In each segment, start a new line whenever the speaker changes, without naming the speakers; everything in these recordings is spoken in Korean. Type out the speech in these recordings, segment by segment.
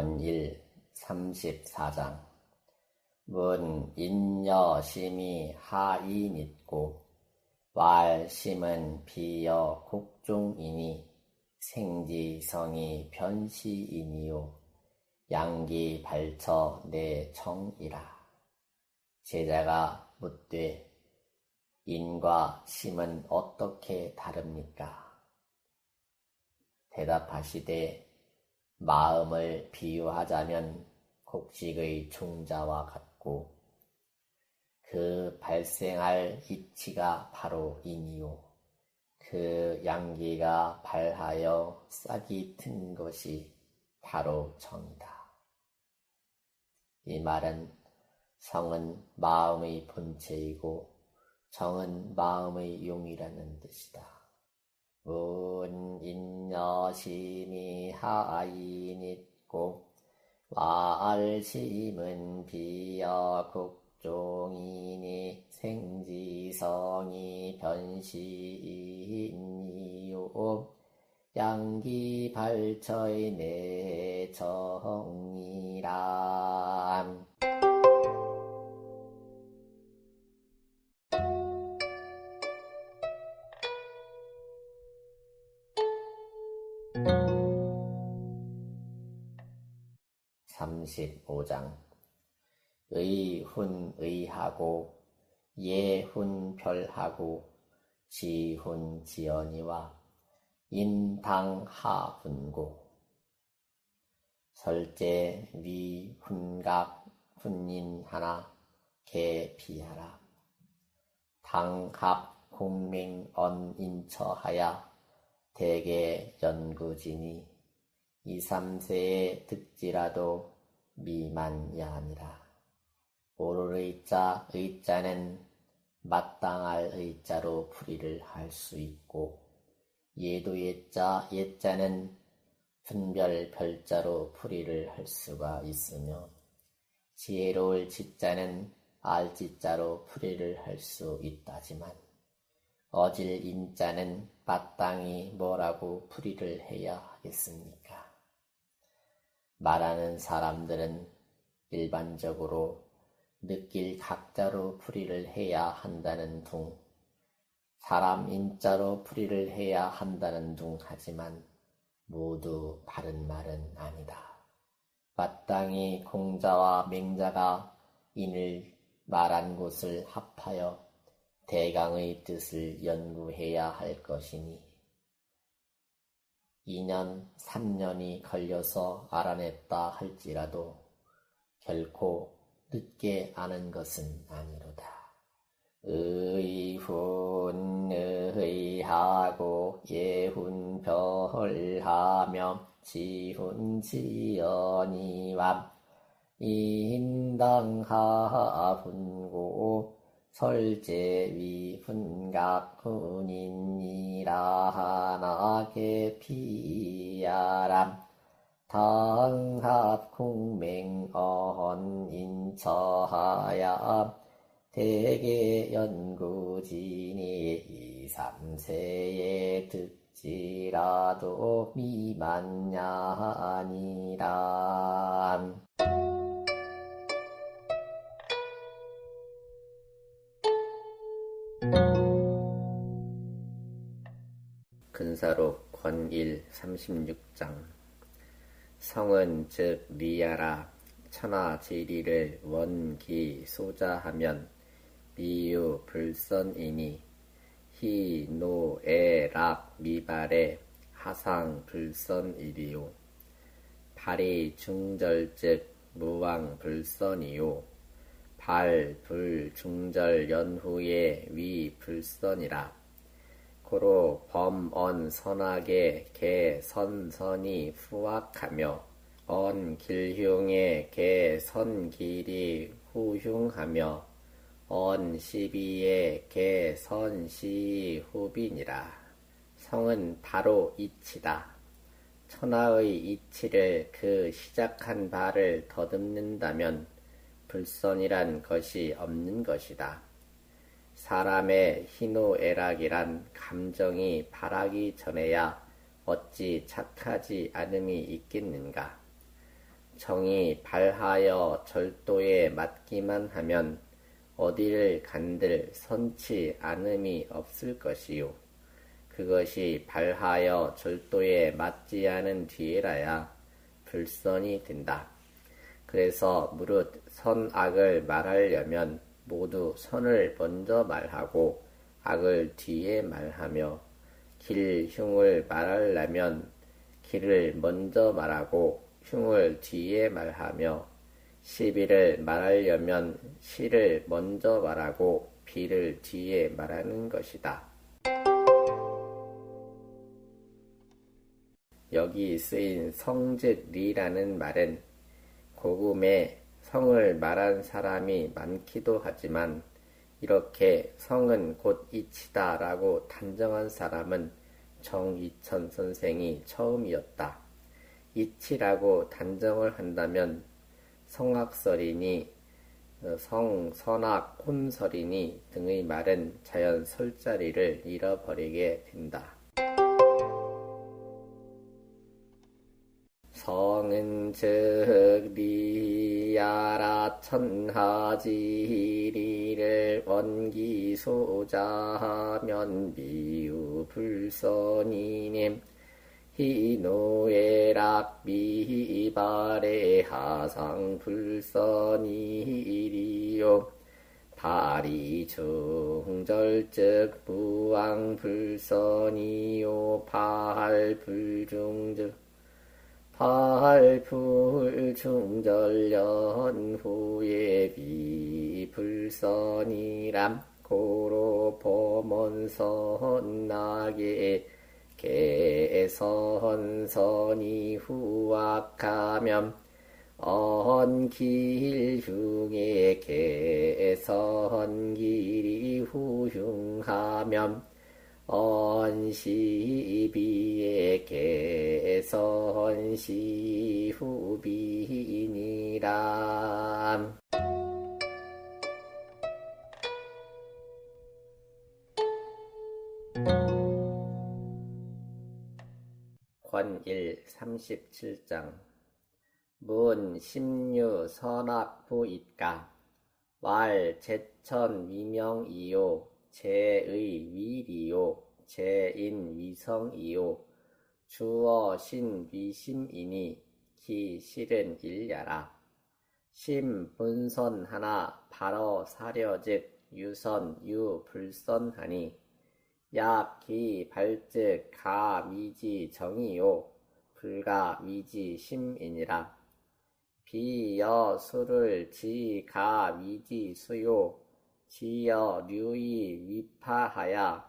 권일 34장. 문 인여 심이 하인 있고 왈 심은 비여 국중이니 생지성이 변시이니요. 양기 발처 내 정이라. 제자가 묻되 인과 심은 어떻게 다릅니까? 대답하시되 마음을 비유하자면 곡식의 중자와 같고 그 발생할 이치가 바로 인이요. 그 양기가 발하여 싹이 튼 것이 바로 정이다. 이 말은 성은 마음의 본체이고 정은 마음의 용이라는 뜻이다. 문인 여심이 하인있고 와알심은 비여 국종이니 생지성이 변시이니요 양기 발처의 내정이란 35장. 의훈 의하고 예훈 별하고 지훈 지연이와 인당하훈고. 설제 위훈각 훈인하나 개피하라. 당합 공명 언인처하야 대개 연구지니 2, 3세의 득지라도 미만이 아니라 오를 자 의자는 마땅할 의자로 풀이를 할 수 있고 예도 예자 예자는 분별 별자로 풀이를 할 수가 있으며 지혜로울 지자는 알지자로 풀이를 할 수 있다지만 어질 인자는 마땅히 뭐라고 풀이를 해야 하겠습니까? 말하는 사람들은 일반적으로 느낄 각자로 풀이를 해야 한다는 둥, 사람 인자로 풀이를 해야 한다는 둥 하지만 모두 바른 말은 아니다. 마땅히 공자와 맹자가 인을 말한 곳을 합하여 대강의 뜻을 연구해야 할 것이니 2년, 3년이 걸려서 알아냈다 할지라도 결코 늦게 아는 것은 아니로다. 의훈 의하고 예훈 별하며 지훈 지연이와 인당하훈고 설제위 훈각 훈인이라 하나게 피야람. 당합 공맹언 인처하야 대개 연구진이 이삼세에 듣지라도 미만냐 아니라 근사록 권일 36장. 성은 즉 리아라 천하제리를 원기 소자하면 미유 불선이니 희노애락 미발의 하상 불선이리요. 발이 중절즉 무왕 불선이요. 발 불중절 연후에 위 불선이라 고로 범언 선하게 개 선선이 후악하며 언 길흉에 개 선길이 후흉하며 언 시비에 개 선시 후빈이라 성은 바로 이치다. 천하의 이치를 그 시작한 바를 더듬는다면 불선이란 것이 없는 것이다. 사람의 희노애락이란 감정이 바라기 전에야 어찌 착하지 않음이 있겠는가? 정이 발하여 절도에 맞기만 하면 어디를 간들 선치 않음이 없을 것이요. 그것이 발하여 절도에 맞지 않은 뒤에라야 불선이 된다. 그래서 무릇 선악을 말하려면 모두 선을 먼저 말하고 악을 뒤에 말하며 길 흉을 말하려면 길을 먼저 말하고 흉을 뒤에 말하며 시비를 말하려면 시를 먼저 말하고 비를 뒤에 말하는 것이다. 여기 쓰인 성즉리라는 말은 고금에 성을 말한 사람이 많기도 하지만 이렇게 성은 곧 이치다라고 단정한 사람은 정이천 선생이 처음이었다. 이치라고 단정을 한다면 성악설이니 어, 성, 선악, 혼설이니 등의 말은 자연 설자리를 잃어버리게 된다. 성은 즉 리 야라 천하지리를 원기소자하면 미유 불선이님. 희노애락 미발의 하상 불선이리요. 발이 중절즉 부왕 불선이요. 발 불중즉 중절년 후에 비불선이람 고로 범원선 나게 개선선이 후악하면 언길 흉에 개선길이 후흉하면 언시비의 개선시 후비니라. 권일 37장. 문 심유 선악부 있가 왈 제천 위명이요 제의 위리요 제인 위성이요. 주어 신 위심이니 기 실은 일야라. 심 본선 하나 발어 사려즉 유선 유 불선하니. 약기 발즉 가 미지 정이요 불가 미지 심이니라. 비여 수를 지가 미지 수요 지여 류이 위파하야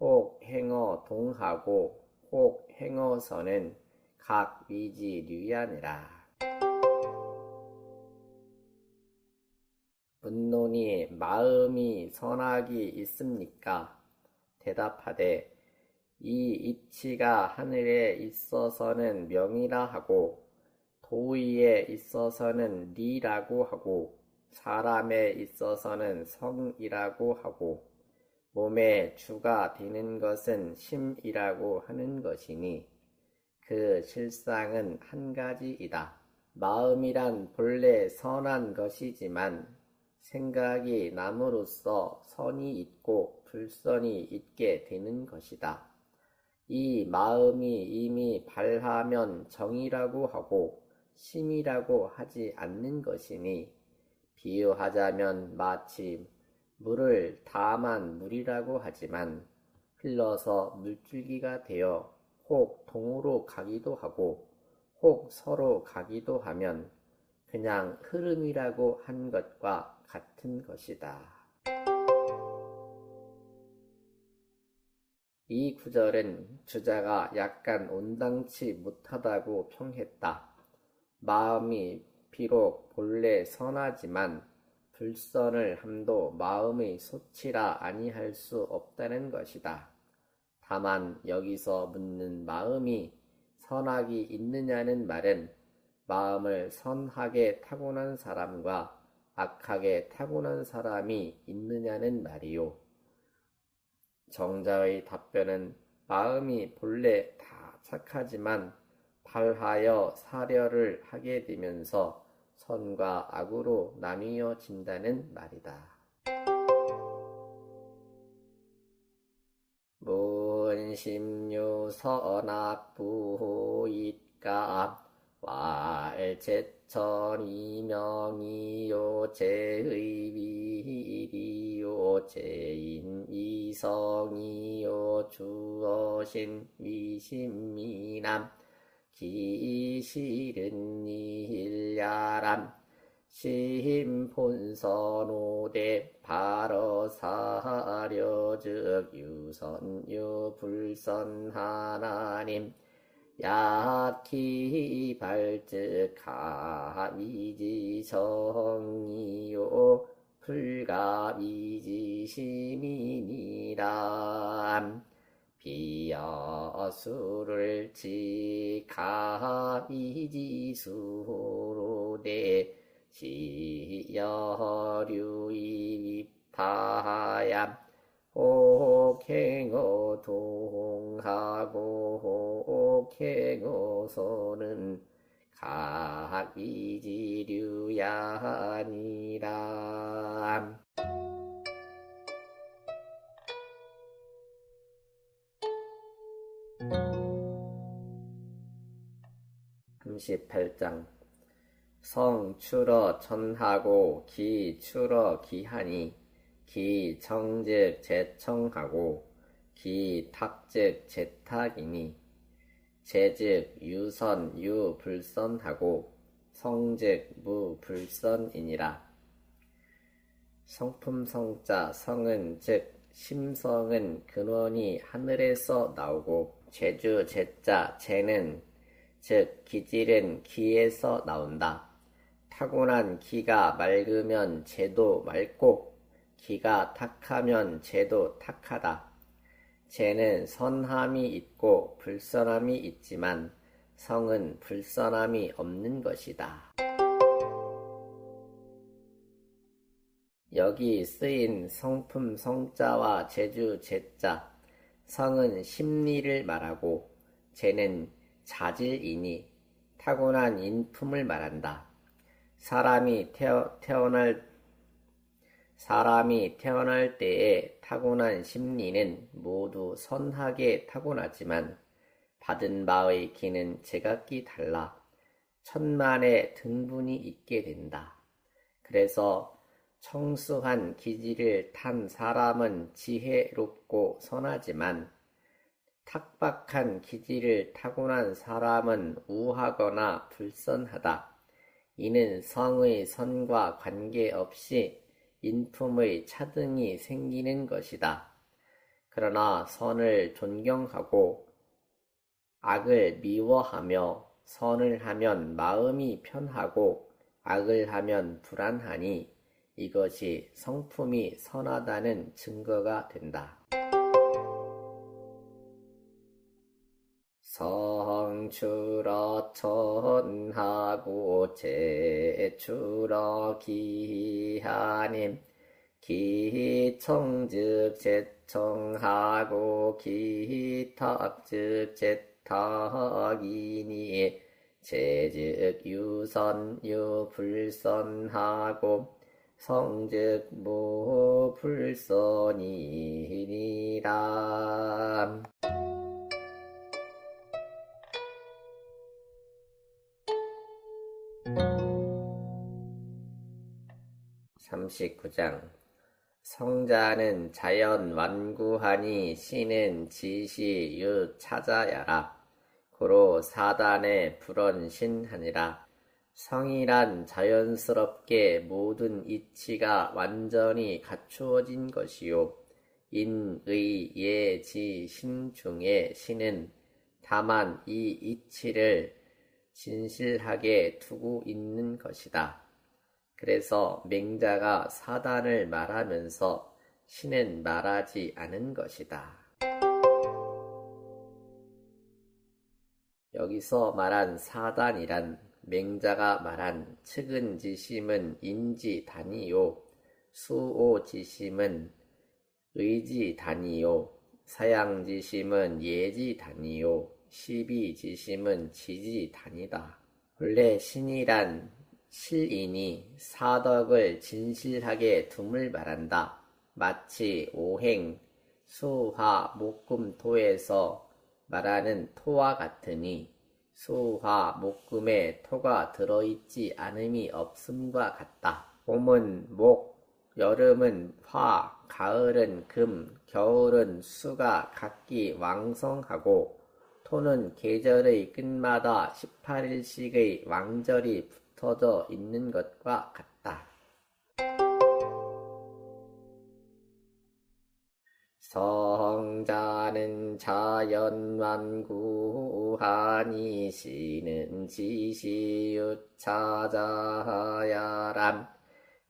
혹 행어 동하고 혹 행어서는 각 미지 류야니라 문론이 마음이 선악이 있습니까? 대답하되 이 이치가 하늘에 있어서는 명이라 하고 도의에 있어서는 리라고 하고 사람에 있어서는 성이라고 하고 몸에 주가 되는 것은 심이라고 하는 것이니 그 실상은 한 가지이다. 마음이란 본래 선한 것이지만 생각이 남으로써 선이 있고 불선이 있게 되는 것이다. 이 마음이 이미 발하면 정이라고 하고 심이라고 하지 않는 것이니 비유하자면 마치 물을 다만 물이라고 하지만 흘러서 물줄기가 되어 혹 동으로 가기도 하고 혹 서로 가기도 하면 그냥 흐름이라고 한 것과 같은 것이다. 이 구절은 주자가 약간 온당치 못하다고 평했다. 마음이 비록 본래 선하지만 불선을 함도 마음의 소치라 아니할 수 없다는 것이다. 다만 여기서 묻는 마음이 선악이 있느냐는 말은 마음을 선하게 타고난 사람과 악하게 타고난 사람이 있느냐는 말이요. 정자의 답변은 마음이 본래 다 착하지만 발하여 사려를 하게 되면서 선과 악으로 나뉘어진다는 말이다. 문심유 선악부이까 왈제천 이명이요 제의비리요 제인 이성이요 주어신 위심미남 기실은 일야람 심본선오대 바로사려즉 유선유 불선 하나님 약히 발즉 가위지성이요 불가위지시민이람 비여수를 지가위지수로대 시여류이파얌 옥행어 동하고 옥행어소는 각이지류야니라 38장. 성 추러 천하고 기 추러 기하니 기 청즉 재청하고 기 탁즉 재탁이니 재즉 유선 유불선하고 성즉 무불선이니라. 성품 성자 성은 즉 심성은 근원이 하늘에서 나오고 제주 제자 재는 즉 기질은 기에서 나온다. 타고난 기가 맑으면 재도 맑고 기가 탁하면 재도 탁하다. 재는 선함이 있고 불선함이 있지만 성은 불선함이 없는 것이다. 여기 쓰인 성품 성자와 제주 제자 성은 심리를 말하고 재는 자질이니 타고난 인품을 말한다. 사람이 태어, 태어날 사람이 태어날 때에 타고난 심리는 모두 선하게 타고나지만 받은 바의 기는 제각기 달라 천만의 등분이 있게 된다. 그래서 청수한 기질을 탄 사람은 지혜롭고 선하지만 탁박한 기질을 타고난 사람은 우하거나 불선하다. 이는 성의 선과 관계없이 인품의 차등이 생기는 것이다. 그러나 선을 존경하고 악을 미워하며 선을 하면 마음이 편하고 악을 하면 불안하니 이것이 성품이 선하다는 증거가 된다. 성추러 천하고 제추러 기하님 기청즉 제청하고 기탁즉 제탁이니 제즉 유선 유불선하고 성즉 무불선이니라 39장 성자는 자연 완구하니 신은 지시 유 찾아야라. 고로 사단에 불언 신하니라. 성이란 자연스럽게 모든 이치가 완전히 갖추어진 것이요. 인의 예지 신 중에 신은 다만 이 이치를 진실하게 두고 있는 것이다. 그래서 맹자가 사단을 말하면서 신은 말하지 않은 것이다. 여기서 말한 사단이란 맹자가 말한 측은지심은 인지단이요, 수오지심은 의지단이요, 사양지심은 예지단이요, 시비지심은 지지단이다. 원래 신이란 실인이 사덕을 진실하게 둠을 말한다. 마치 오행, 수화, 목금, 토에서 말하는 토와 같으니 수화, 목금에 토가 들어있지 않음이 없음과 같다. 봄은 목, 여름은 화, 가을은 금, 겨울은 수가 각기 왕성하고 토는 계절의 끝마다 18일씩의 왕절이 붙어져 있는 것과 같다. 성자는 자연만구하니 시는 지시유차자야람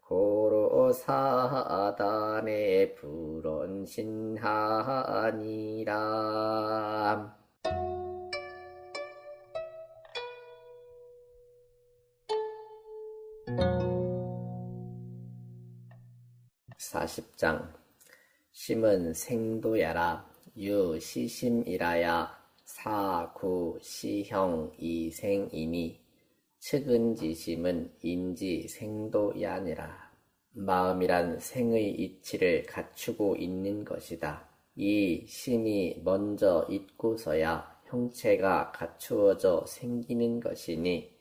고로 사단에 불언신하니람 사십장 심은 생도야라 유시심이라야 사구 시형 이생이니 측은지심은 인지 생도야니라 마음이란 생의 이치를 갖추고 있는 것이다. 이 심이 먼저 있고서야 형체가 갖추어져 생기는 것이니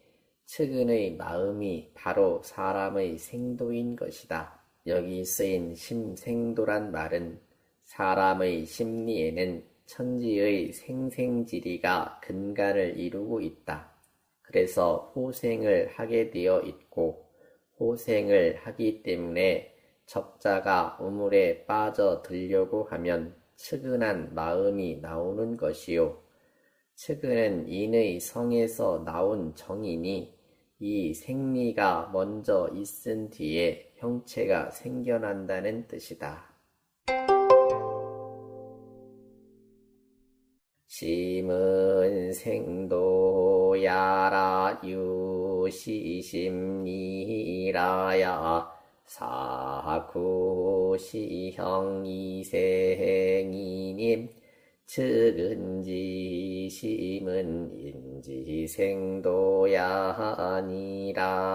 측은의 마음이 바로 사람의 생도인 것이다. 여기 쓰인 심생도란 말은 사람의 심리에는 천지의 생생지리가 근간을 이루고 있다. 그래서 호생을 하게 되어 있고 호생을 하기 때문에 적자가 우물에 빠져 들려고 하면 측은한 마음이 나오는 것이요. 측은은 인의 성에서 나온 정이니 이 생리가 먼저 있은 뒤에 형체가 생겨난다는 뜻이다. 심은 생도야라 유시심리라야 사구시형 이생이님 측은지 심은 인지생도야 아니라